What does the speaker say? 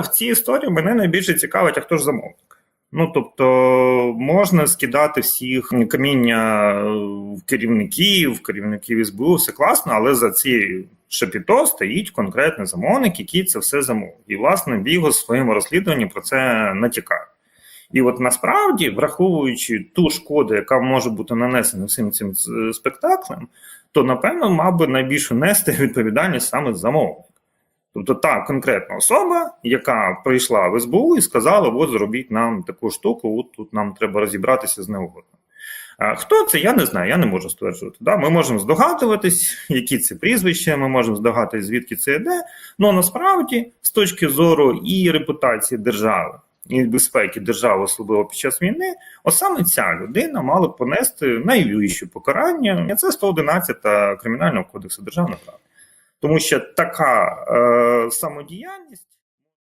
в цій історії мене найбільше цікавить, а хто ж замовник. Ну тобто можна скидати всіх каміння керівників, керівників СБУ, все класно, але за ці шапіто стоїть конкретний замовник, який це все замовив. І власне Бігос в своєму розслідуванні про це натякає. І от насправді, враховуючи ту шкоду, яка може бути нанесена всім цим е, спектаклем, то напевно мав би найбільше нести відповідальність саме замовник. Тобто та конкретна особа, яка прийшла в СБУ і сказала: от зробіть нам таку штуку, от тут нам треба розібратися з неугодним. А Хто це? Я не знаю, я не можу стверджувати. Да? Ми можемо здогадуватись, які це прізвища, ми можемо здогадуватись, звідки це йде. Ну насправді, з точки зору і репутації держави, і безпеки держави, особливо під час війни, ось саме ця людина мала б понести найвищі покарання. І це 111 Кримінального кодексу державного права. Тому що така е, самодіяльність